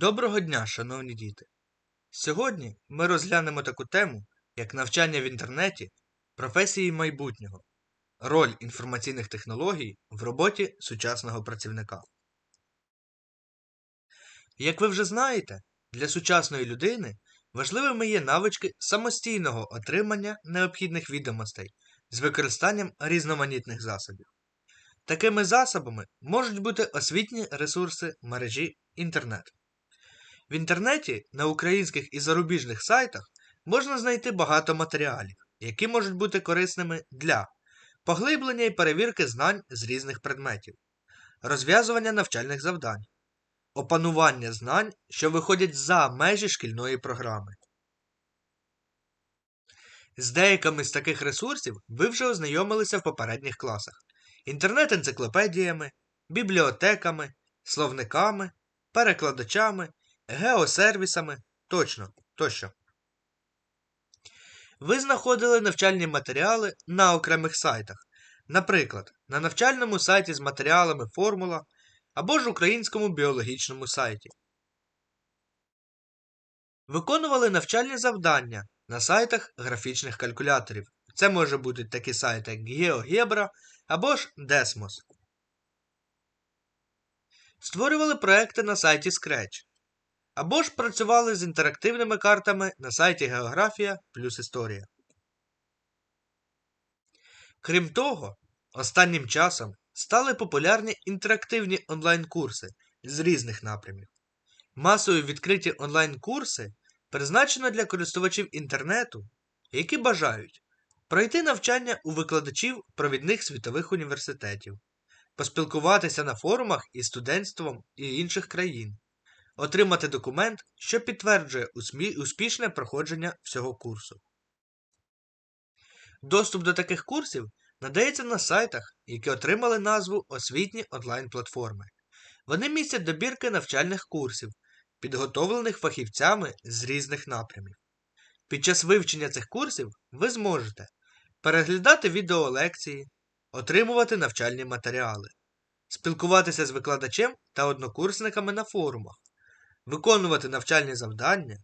Доброго дня, шановні діти! Сьогодні ми розглянемо таку тему, як навчання в інтернеті, професії майбутнього, роль інформаційних технологій в роботі сучасного працівника. Як ви вже знаєте, для сучасної людини важливими є навички самостійного отримання необхідних відомостей з використанням різноманітних засобів. Такими засобами можуть бути освітні ресурси мережі інтернет. В інтернеті на українських і зарубіжних сайтах можна знайти багато матеріалів, які можуть бути корисними для поглиблення і перевірки знань з різних предметів, розв'язування навчальних завдань, опанування знань, що виходять за межі шкільної програми. З деякими з таких ресурсів ви вже ознайомилися в попередніх класах: інтернет-енциклопедіями, бібліотеками, словниками, перекладачами геосервісами точно, тощо. Ви знаходили навчальні матеріали на окремих сайтах, наприклад, на навчальному сайті з матеріалами формула або ж українському біологічному сайті. Виконували навчальні завдання на сайтах графічних калькуляторів. Це може бути такі сайти, як GeoGebra або ж Desmos. Створювали проекти на сайті Scratch або ж працювали з інтерактивними картами на сайті Географія плюс Історія. Крім того, останнім часом стали популярні інтерактивні онлайн-курси з різних напрямів. Масові відкриті онлайн-курси призначено для користувачів інтернету, які бажають пройти навчання у викладачів провідних світових університетів, поспілкуватися на форумах із студентством і інших країн, отримати документ, що підтверджує успішне проходження всього курсу. Доступ до таких курсів надається на сайтах, які отримали назву освітні онлайн-платформи. Вони містять добірки навчальних курсів, підготовлених фахівцями з різних напрямів. Під час вивчення цих курсів ви зможете переглядати відеолекції, отримувати навчальні матеріали, спілкуватися з викладачем та однокурсниками на форумах, виконувати навчальні завдання,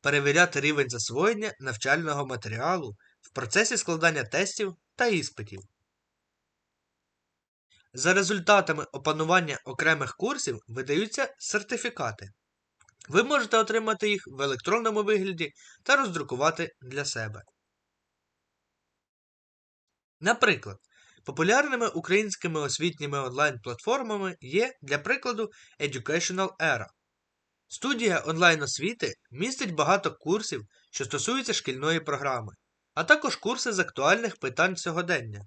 перевіряти рівень засвоєння навчального матеріалу в процесі складання тестів та іспитів. За результатами опанування окремих курсів видаються сертифікати. Ви можете отримати їх в електронному вигляді та роздрукувати для себе. Наприклад, популярними українськими освітніми онлайн-платформами є, для прикладу, Educational Era. Студія онлайн-освіти містить багато курсів, що стосуються шкільної програми, а також курси з актуальних питань сьогодення.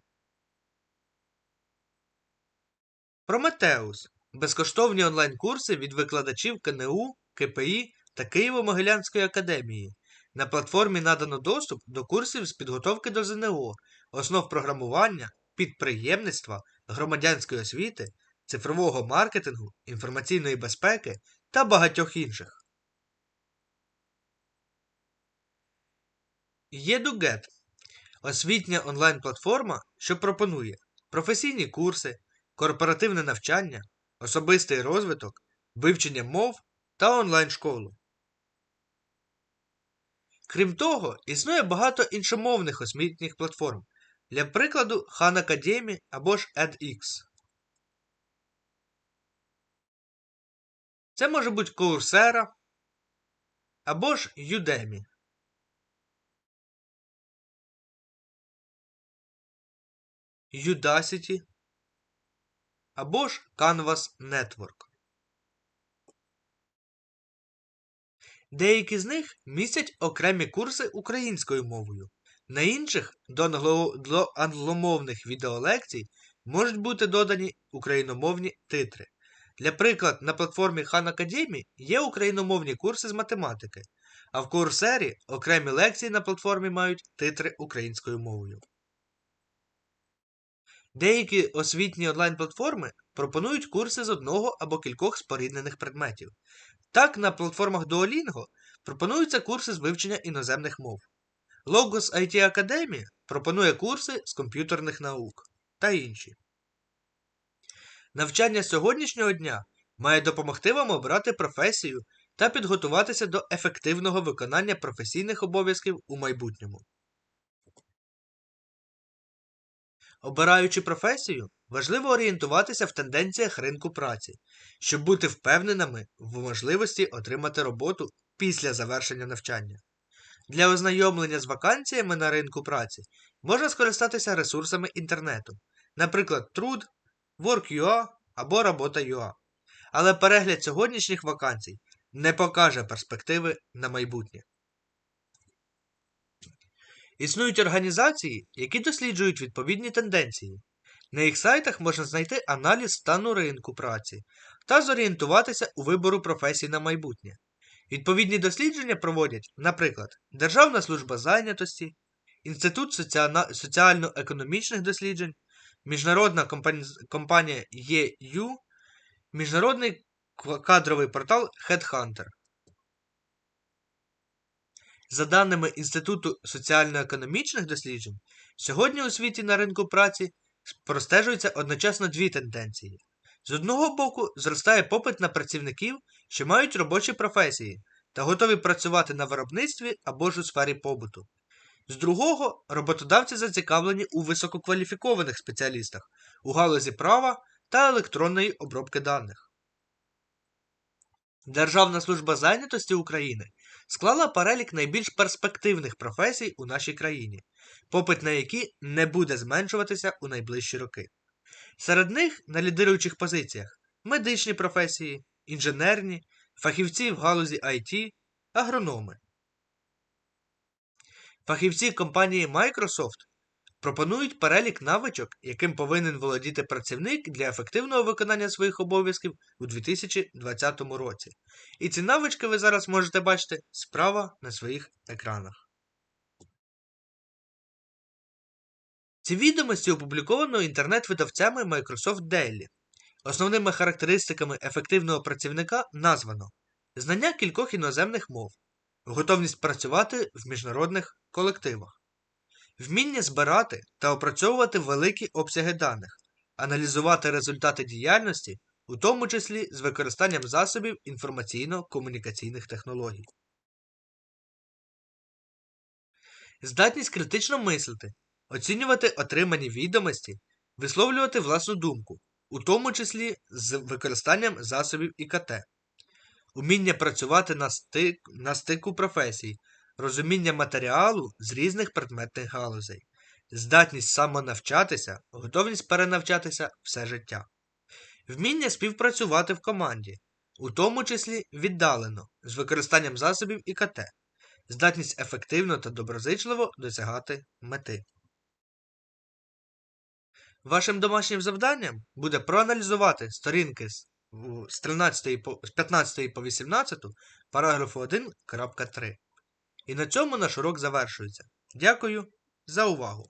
Прометеус безкоштовні онлайн-курси від викладачів КНУ, КПІ та Києво-Могилянської академії. На платформі надано доступ до курсів з підготовки до ЗНО, основ програмування, підприємництва, громадянської освіти, цифрового маркетингу, інформаційної безпеки та багатьох інших. EduGet освітня онлайн-платформа, що пропонує професійні курси, корпоративне навчання, особистий розвиток, вивчення мов та онлайн-школу. Крім того, існує багато іншомовних освітніх платформ, для прикладу Khan Academy або ж edX. Це може бути Coursera або ж Udemy. Udacity або ж Canvas Network. Деякі з них містять окремі курси українською мовою. На інших до англомовних відеолекцій можуть бути додані україномовні титри. Для приклад, на платформі Khan Academy є україномовні курси з математики, а в курсері окремі лекції на платформі мають титри українською мовою. Деякі освітні онлайн-платформи пропонують курси з одного або кількох споріднених предметів. Так, на платформах Duolingo пропонуються курси з вивчення іноземних мов. Logos IT Academy пропонує курси з комп'ютерних наук та інші. Навчання сьогоднішнього дня має допомогти вам обрати професію та підготуватися до ефективного виконання професійних обов'язків у майбутньому. Обираючи професію, важливо орієнтуватися в тенденціях ринку праці, щоб бути впевненими в можливості отримати роботу після завершення навчання. Для ознайомлення з вакансіями на ринку праці можна скористатися ресурсами інтернету, наприклад, Труд, Work.ua або Робота.ua. Але перегляд сьогоднішніх вакансій не покаже перспективи на майбутнє. Існують організації, які досліджують відповідні тенденції. На їх сайтах можна знайти аналіз стану ринку праці та зорієнтуватися у вибору професій на майбутнє. Відповідні дослідження проводять, наприклад, Державна служба зайнятості, Інститут соціально-економічних досліджень, Міжнародна компанія EU, Міжнародний кадровий портал Headhunter. За даними Інституту соціально-економічних досліджень, сьогодні у світі на ринку праці простежуються одночасно дві тенденції. З одного боку, зростає попит на працівників, що мають робочі професії та готові працювати на виробництві або ж у сфері побуту. З другого, роботодавці зацікавлені у висококваліфікованих спеціалістах у галузі права та електронної обробки даних. Державна служба зайнятості України склала перелік найбільш перспективних професій у нашій країні, попит на які не буде зменшуватися у найближчі роки. Серед них на лідируючих позиціях медичні професії, інженерні, фахівці в галузі IT, агрономи. Фахівці компанії Microsoft пропонують перелік навичок, яким повинен володіти працівник для ефективного виконання своїх обов'язків у 2020 році. І ці навички ви зараз можете бачити справа на своїх екранах. Ці відомості опубліковано інтернет-видавцями Microsoft Daily. Основними характеристиками ефективного працівника названо знання кількох іноземних мов, готовність працювати в міжнародних колективах, вміння збирати та опрацьовувати великі обсяги даних, аналізувати результати діяльності, у тому числі з використанням засобів інформаційно-комунікаційних технологій. Здатність критично мислити, оцінювати отримані відомості, висловлювати власну думку, у тому числі з використанням засобів ІКТ, уміння працювати на, стик, на стику професій, розуміння матеріалу з різних предметних галузей, здатність самонавчатися, готовність перенавчатися все життя, вміння співпрацювати в команді, у тому числі віддалено, з використанням засобів ІКТ, здатність ефективно та доброзичливо досягати мети. Вашим домашнім завданням буде проаналізувати сторінки з, з 13 по, з 15 по 18 параграфу 1.3. І на цьому наш урок завершується. Дякую за увагу!